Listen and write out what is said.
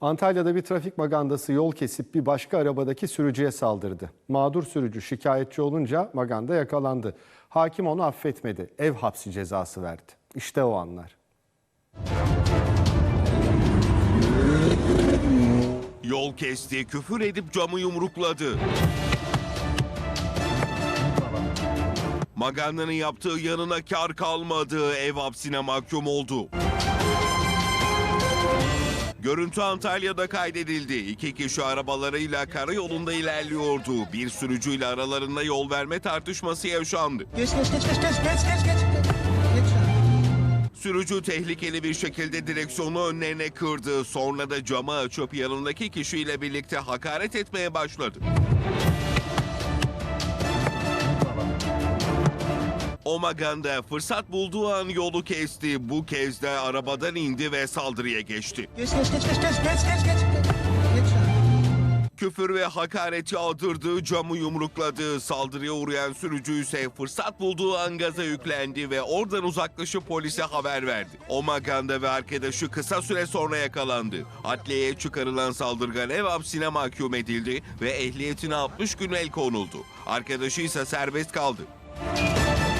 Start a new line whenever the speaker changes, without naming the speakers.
Antalya'da bir trafik magandası yol kesip bir başka arabadaki sürücüye saldırdı. Mağdur sürücü şikayetçi olunca maganda yakalandı. Hakim onu affetmedi. Ev hapsi cezası verdi. İşte o anlar.
Yol kesti, küfür edip camı yumrukladı. Maganda'nın yaptığı yanına kar kalmadı, ev hapsine mahkum oldu. Görüntü Antalya'da kaydedildi. İki kişi arabalarıyla karayolunda ilerliyordu. Bir sürücüyle aralarında yol verme tartışması yaşandı.
Geç geç geç geç geç geç geç geç.
Sürücü tehlikeli bir şekilde direksiyonu önlerine kırdı. Sonra da camı açıp yanındaki kişiyle birlikte hakaret etmeye başladı. O maganda fırsat bulduğu an yolu kesti. Bu kez de arabadan indi ve saldırıya geçti.
Geç geç geç geç geç geç geç geç.
Küfür ve hakaret yağdırdı, camı yumrukladı. Saldırıya uğrayan sürücü ise fırsat bulduğu an gaza yüklendi ve oradan uzaklaşıp polise haber verdi. O maganda ve arkadaşı kısa süre sonra yakalandı. Adliyeye çıkarılan saldırgan ev hapsine mahkum edildi ve ehliyetine 60 gün el konuldu. Arkadaşı ise serbest kaldı.